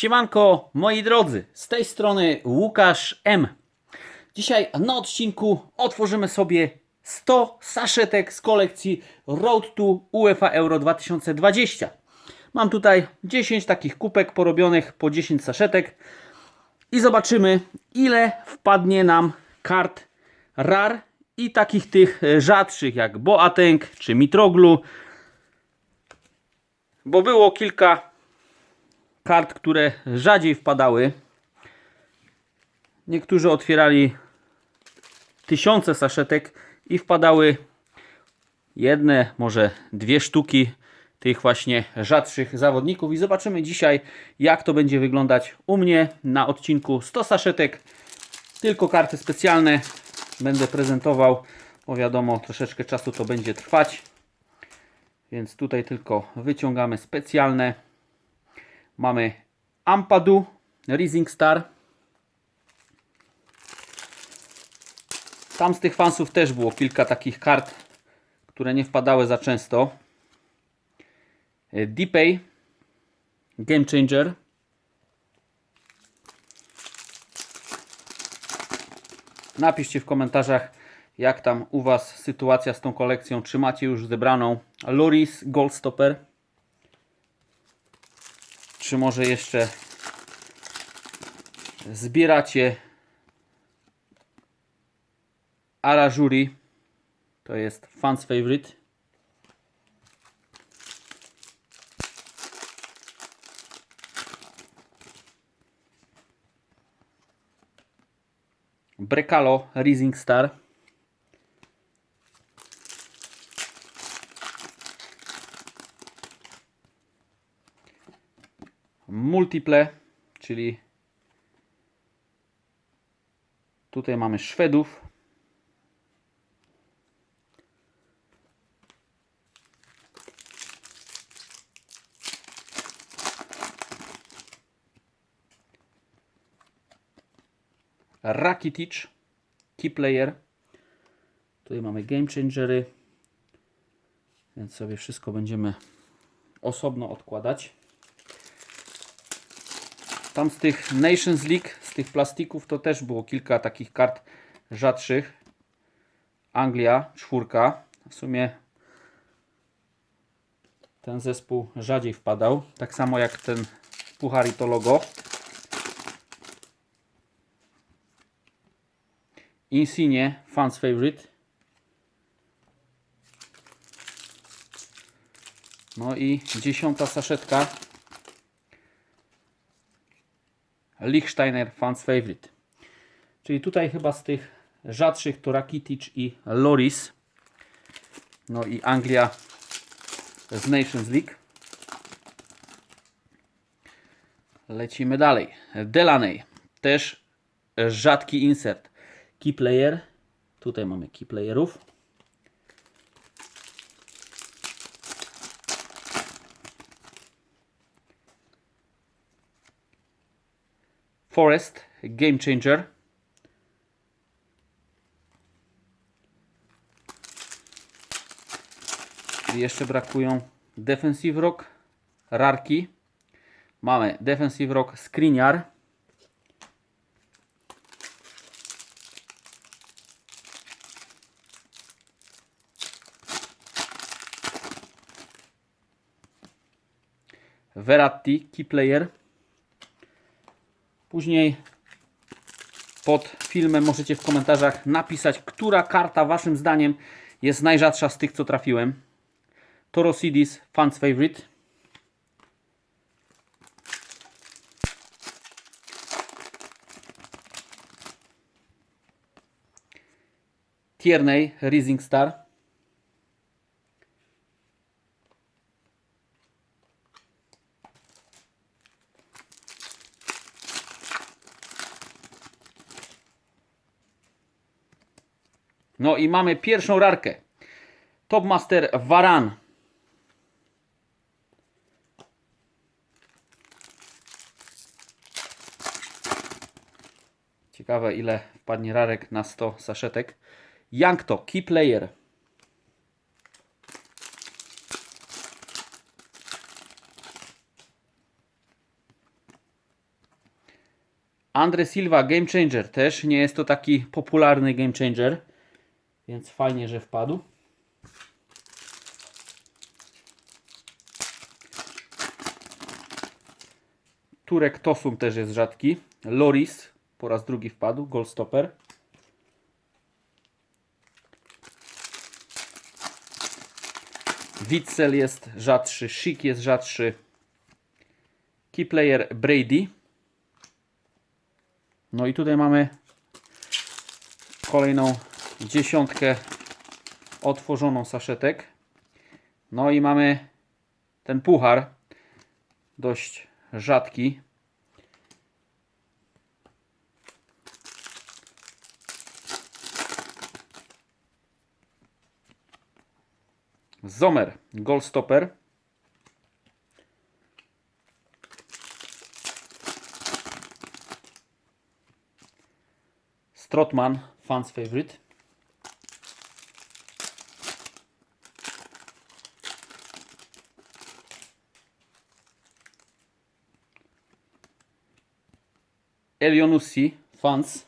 Siemanko, moi drodzy, z tej strony Łukasz M. Dzisiaj na odcinku otworzymy sobie 100 saszetek z kolekcji Road to UEFA Euro 2020. Mam tutaj 10 takich kupek porobionych po 10 saszetek i zobaczymy ile wpadnie nam kart RAR i takich tych e, rzadszych jak Boateng czy Mitroglu. Bo było kilka kart, które rzadziej wpadały. Niektórzy otwierali tysiące saszetek i wpadały jedne, może dwie sztuki tych właśnie rzadszych zawodników. I zobaczymy dzisiaj, jak to będzie wyglądać u mnie na odcinku 100 saszetek. Tylko karty specjalne będę prezentował, bo wiadomo, troszeczkę czasu to będzie trwać. Więc tutaj tylko wyciągamy specjalne. Mamy Ampadu, Rising Star. Tam z tych fansów też było kilka takich kart, które nie wpadały za często. E, Deepay, Game Changer. Napiszcie w komentarzach, jak tam u Was sytuacja z tą kolekcją. Czy macie już zebraną Loris Goldstopper? Czy może jeszcze zbieracie Arajuri? To jest fans favorite. Brekalo Rising Star. Multiple, czyli tutaj mamy Szwedów. Rakitic, key player. Tutaj mamy game changery, więc sobie wszystko będziemy osobno odkładać. Tam z tych Nations League, z tych plastików, to też było kilka takich kart rzadszych. Anglia, czwórka. W sumie ten zespół rzadziej wpadał. Tak samo jak ten Puchar i to logo. Insigne, fans favorite. No i dziesiąta saszetka. Lichsteiner fans favorite. Czyli tutaj chyba z tych rzadszych to Rakitic i Loris. No i Anglia z Nations League. Lecimy dalej. Delaney. Też rzadki insert. Key player. Tutaj mamy key playerów. Forest Game Changer. Jeszcze brakują Defensive Rock, Rarki. Mamy Defensive Rock Skriniar. Verratti, key player. Później pod filmem możecie w komentarzach napisać, która karta waszym zdaniem jest najrzadsza z tych, co trafiłem. Torosidis, fans favorite. Tierney, Rising Star. No i mamy pierwszą rarkę. Topmaster Varan. Ciekawe ile wpadnie rarek na 100 saszetek. Yankto, key player. Andre Silva Game Changer też nie jest to taki popularny Game Changer, więc fajnie, że wpadł. Turek Tosum też jest rzadki. Loris po raz drugi wpadł, Goldstopper. Witzel jest rzadszy, Schick jest rzadszy. Keyplayer Brady. No i tutaj mamy kolejną dziesiątkę otworzoną saszetek. No i mamy ten puchar dość rzadki. Zomer Goldstopper. Strotman fans favorite. Elionussi fans.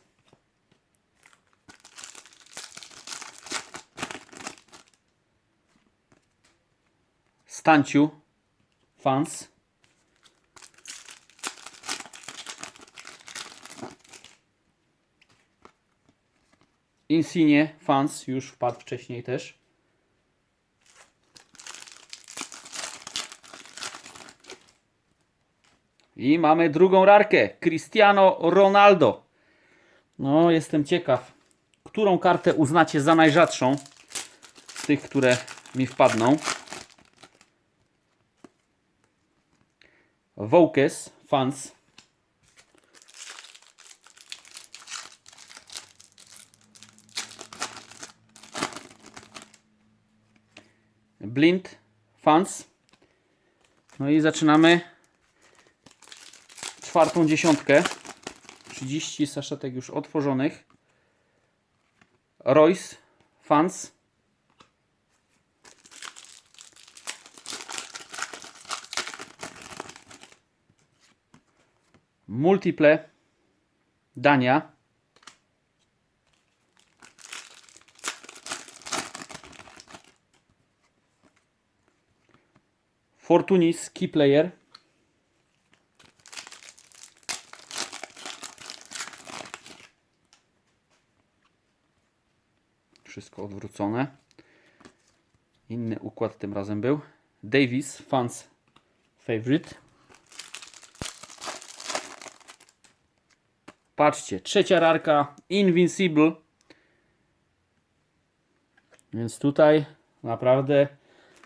Stanciu fans. Insigne fans już wpadł wcześniej też. I mamy drugą rarkę. Cristiano Ronaldo. No, jestem ciekaw, którą kartę uznacie za najrzadszą z tych, które mi wpadną. Vokes fans. Blind fans. No i zaczynamy czwartą dziesiątkę. 30 saszetek już otworzonych. Royce fans. Multiple Dania. Fortunis Key Player. Wszystko odwrócone. Inny układ tym razem był. Davis Fans Favorite. Patrzcie, trzecia rarka Invincible. Więc tutaj naprawdę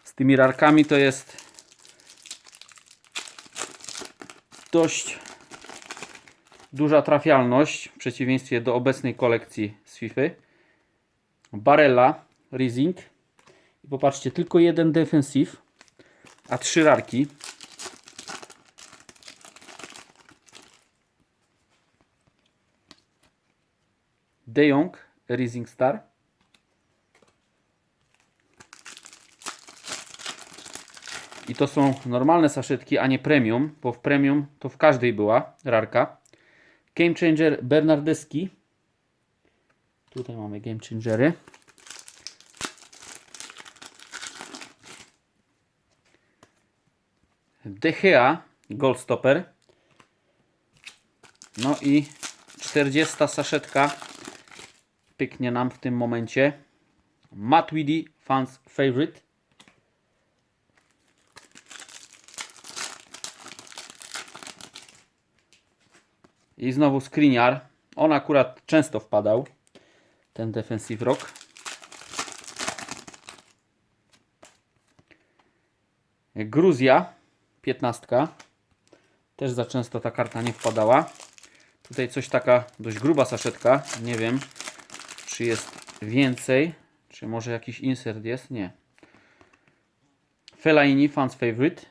z tymi rarkami to jest dość duża trafialność w przeciwieństwie do obecnej kolekcji z FIFA. Barella Rising. I popatrzcie, tylko jeden defensyw, a trzy rarki. De Jong Rising Star. I to są normalne saszetki, a nie premium, bo w premium to w każdej była rarka. Game Changer Bernardeski. Tutaj mamy Game Changery. De Gea Goldstopper. No i 40 saszetka pyknie nam w tym momencie. Matuidi Fans Favorite. I znowu Skriniar. On akurat często wpadał. Ten Defensive Rock. Gruzja. 15. Też za często ta karta nie wpadała. Tutaj coś taka dość gruba saszetka. Nie wiem, czy jest więcej. Czy może jakiś insert jest? Nie. Fellaini Fans Favorite.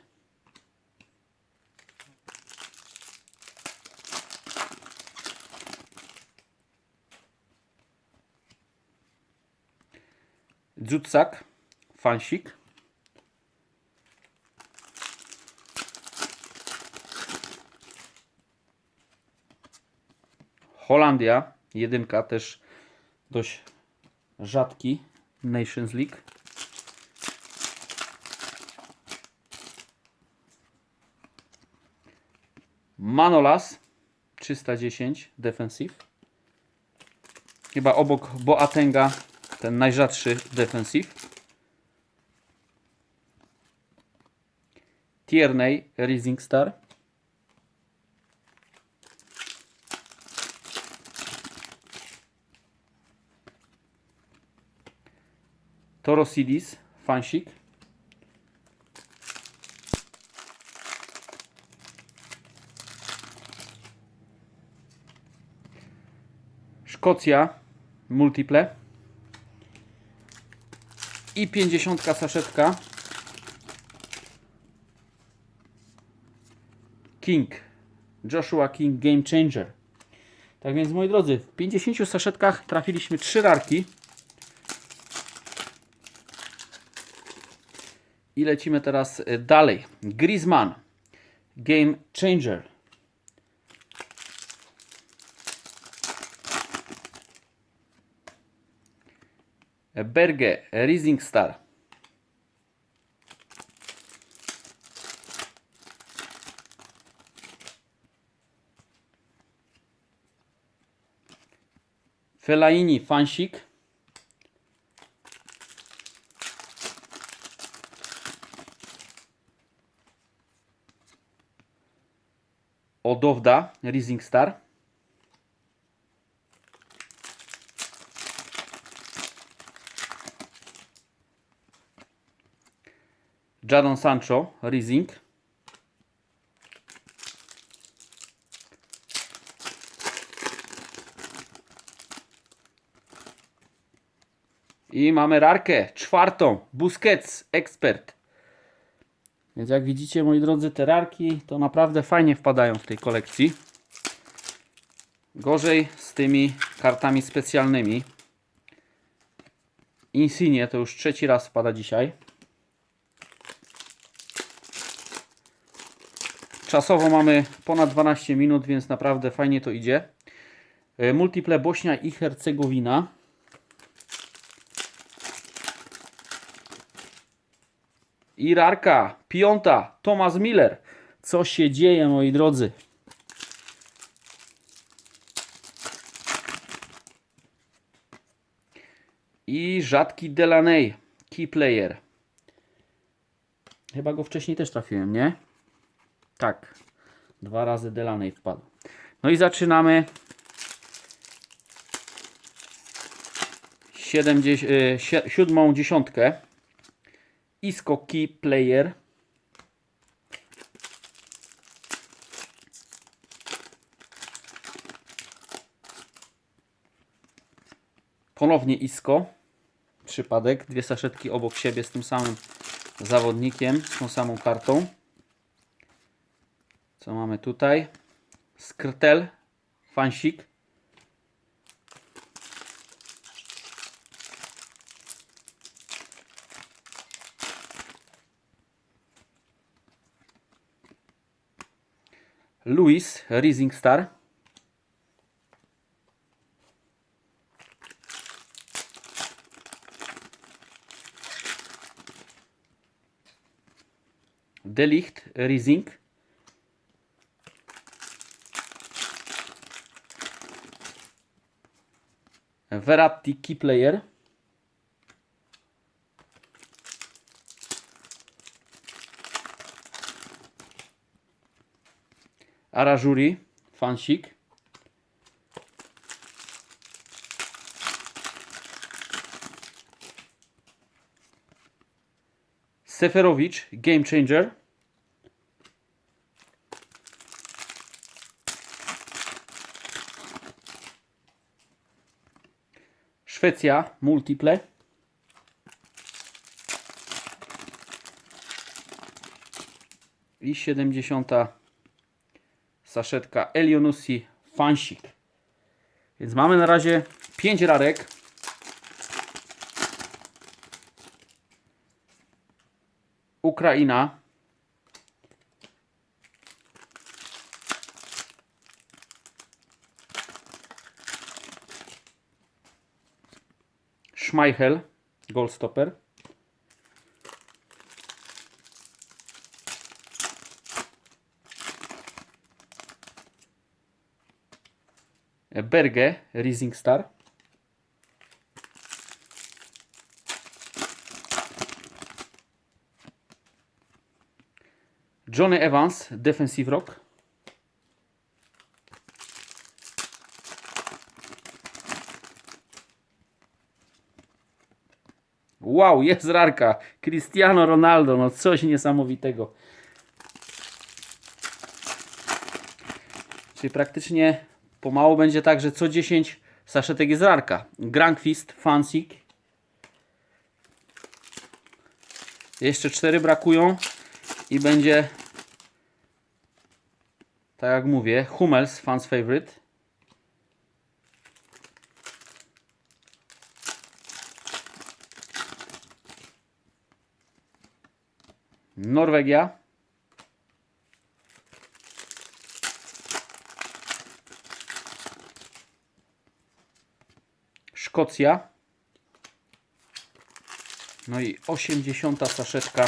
Jutsak Fansik. Holandia, jedynka też dość rzadki Nations League. Manolas 310 defensive. Chyba obok Boatenga ten najrzadszy defensive. Tierney Rising Star. Torosidis Fansik. Szkocja Multiple. I 50 saszetka. King. Joshua King Game Changer. Tak więc moi drodzy, w 50 saszetkach trafiliśmy 3 rarki. I lecimy teraz y, dalej. Griezmann. Game Changer. Berge Rising Star. Fellaini Fansik. Odowda Rising Star. Jadon Sancho Rising. I mamy rarkę czwartą. Busquets Expert. Więc jak widzicie, moi drodzy, te rarki to naprawdę fajnie wpadają w tej kolekcji. Gorzej z tymi kartami specjalnymi. Insigne to już trzeci raz wpada dzisiaj. Czasowo mamy ponad 12 minut, więc naprawdę fajnie to idzie. E, Multiple Bośnia i Hercegowina. I rarka, piąta, Thomas Miller. Co się dzieje, moi drodzy? I rzadki Delaney, key player. Chyba go wcześniej też trafiłem, nie? Tak. Dwa razy Delaney wpadł. No i zaczynamy 70, y, si- siódmą dziesiątkę. Isco Key Player. Ponownie Isco. Przypadek. Dwie saszetki obok siebie z tym samym zawodnikiem, z tą samą kartą. Co mamy tutaj? Skrtel, fansik. Louis, Rising Star. Delicht, Rising. Verratti Key Player. Arajuri Fansik. Seferovic Game Changer. Szwecja Multiple. I 70. saszetka Elionusi Fansik. Więc mamy na razie 5 rarek. Ukraina. Schmeichel Goldstopper. Berge Rising Star. Johnny Evans Defensive Rock. Wow, jest rarka. Cristiano Ronaldo, no coś niesamowitego. Czyli praktycznie pomału będzie tak, że co 10 saszetek jest rarka. Grankvist, Fansik. Jeszcze 4 brakują i będzie tak jak mówię, Hummels, fans favorite. Norwegia. Szkocja. No i 80 saszeczka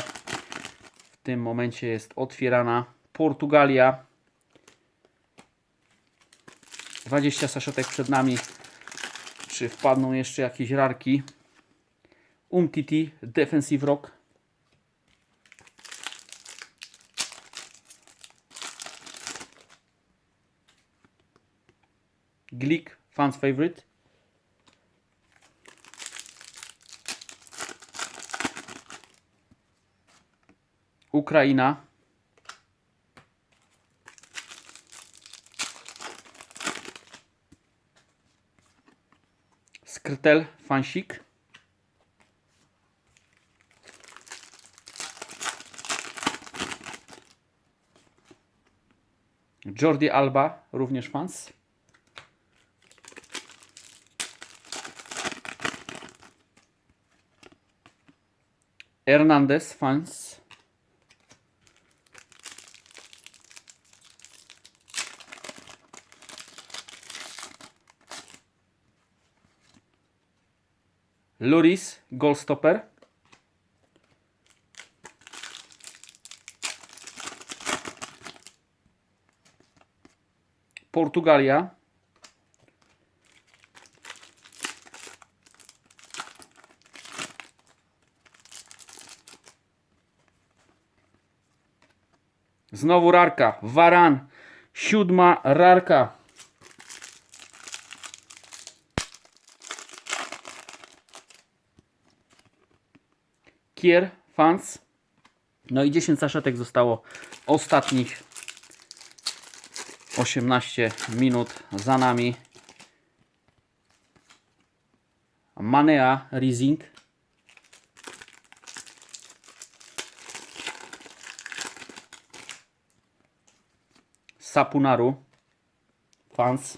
w tym momencie jest otwierana. Portugalia. 20 saszetek przed nami. Czy wpadną jeszcze jakieś rarki? Umtiti Defensive Rock. Glick Fans Favorite. Ukraina. Skrtel Fansik. Jordi Alba, również fans. Hernandez, fans. Loris, goalstopper. Portugalia. Znowu rarka. Waran. Siódma rarka. Kier, Fans. No i 10 saszetek zostało ostatnich 18 minut za nami. Manea Rising. Sapunaru Fans.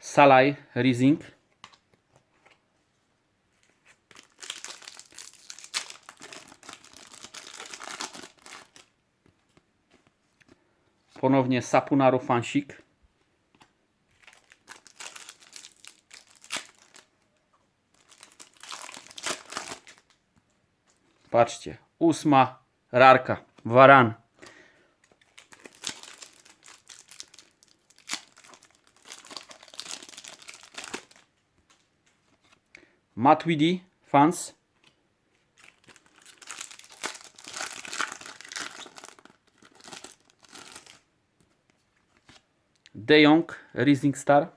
Salai Rising. Ponownie Sapunaru Fansik. Patrzcie, ósma rarka, Waran. Matuidi, fans. De Jong, Rising Star.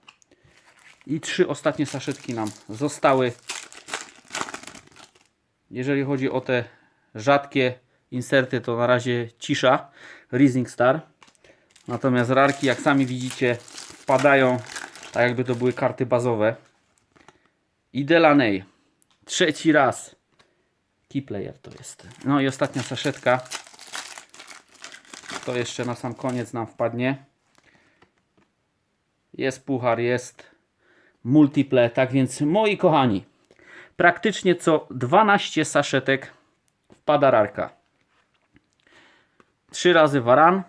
I trzy ostatnie saszetki nam zostały. Jeżeli chodzi o te rzadkie inserty, to na razie cisza. Rising Star. Natomiast rarki, jak sami widzicie, wpadają tak jakby to były karty bazowe. I Delaney. Trzeci raz. Key player to jest. No i ostatnia saszetka. To jeszcze na sam koniec nam wpadnie. Jest puchar, jest multiple. Tak więc, moi kochani, praktycznie co 12 saszetek wpada rarka. Trzy razy Varan,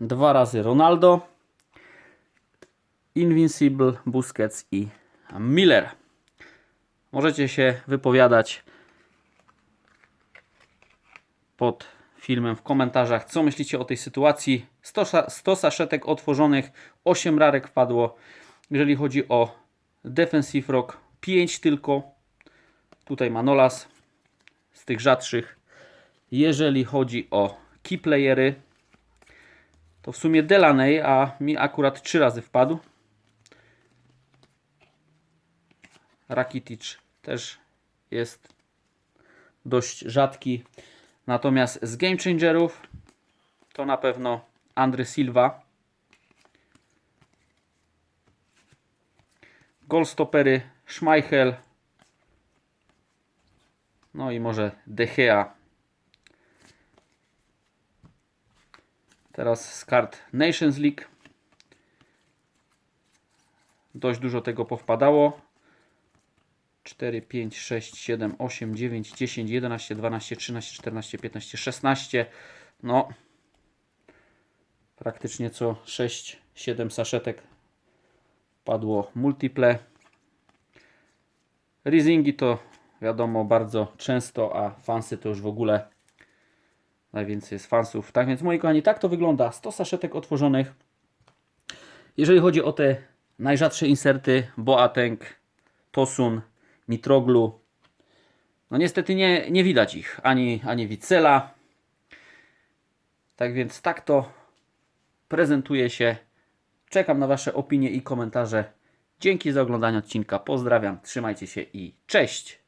dwa razy Ronaldo, Invincible, Busquets i Miller. Możecie się wypowiadać pod filmem w komentarzach, co myślicie o tej sytuacji. 100, sa- 100 saszetek otworzonych, 8 rarek wpadło. Jeżeli chodzi o Defensive Rock, 5 tylko. Tutaj Manolas z tych rzadszych. Jeżeli chodzi o keyplayery, to w sumie Delaney, a mi akurat 3 razy wpadł. Rakitic też jest dość rzadki. Natomiast z Game Changerów to na pewno Andry Silva. Goalstoppery Schmeichel. No i może De Gea. Teraz z kart Nations League. Dość dużo tego powpadało. 4, 5, 6, 7, 8, 9, 10, 11, 12, 13, 14, 15, 16. No, praktycznie co 6, 7 saszetek padło multiple. Rizingi to wiadomo bardzo często, a fansy to już w ogóle najwięcej jest fansów. Tak więc moi kochani, tak to wygląda. 100 saszetek otworzonych. Jeżeli chodzi o te najrzadsze inserty, Boateng, Tosun, Mitroglu. No niestety nie, nie widać ich, ani, ani Wicela. Tak więc tak to prezentuje się. Czekam na Wasze opinie i komentarze. Dzięki za oglądanie odcinka. Pozdrawiam, trzymajcie się i cześć!